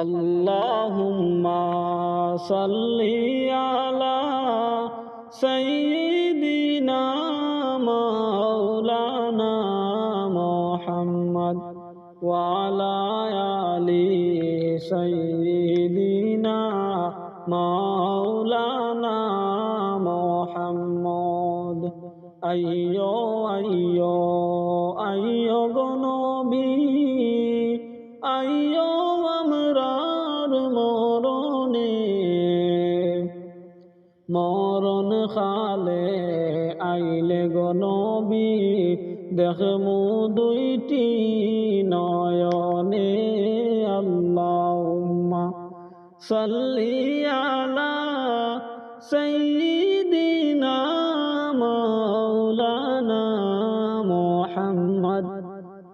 اللهم صل على سيدنا مولانا محمد وعلى آل سيدنا مولانا محمد. أيو أيو মরণ খালে আইলে গনবি দেখমু দুইটি নয়নে আল্লাহ সাল্লিয়ালা সৈদিনা মৌলানা মোহাম্মদ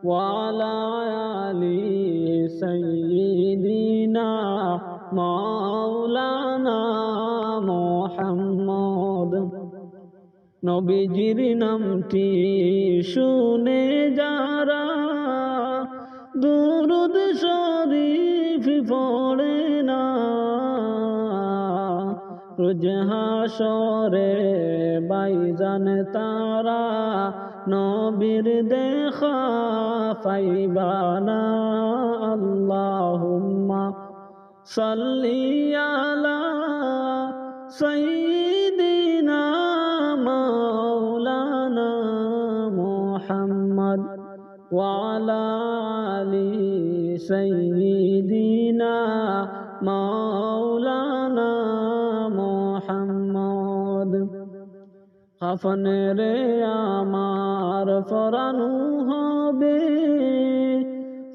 ওয়ালা আলী সৈদিনা মৌলানা মো নবীজির নামটি শুনে যারা দুরুদ শরীফ পড়ে না, রোজ হাসরে বাইজান তারা নবীর দেখা পাইবানা আল্লাহুম্মা সাল্লি আলা وعلى آل سيدنا مولانا محمد খাফনে রে আমার ফরানু হবে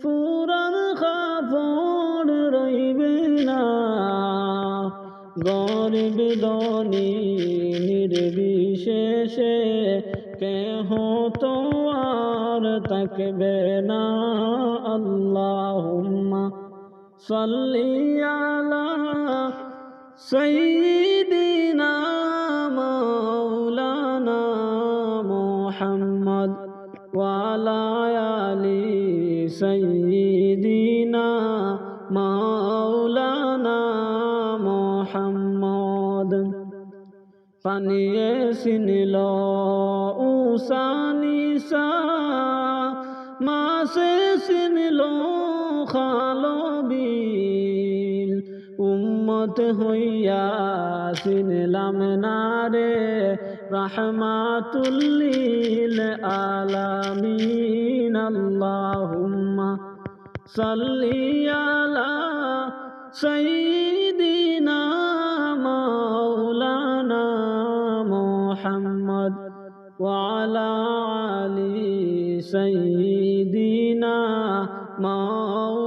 ফুরান খাফড় রইবে না গরিব দনি নির্বিশেষে কেহ তো আর তাকবে না আল্লাহুম্মা সাল্লি আলা সাইয়্যিদিনা মাওলানা মুহাম্মদ ওয়ালা মাওলানা পানিয়ে সিনিল উসানিসা মাসে সিনিল খালো বিল। উম্মত হইয়া সিনলাম নারে রহমাতুল্লিল আলামিন। আল্লাহুম্মা সাল্লি আলা সাইয়্যিদিনা وعلى آل سيدنا مولانا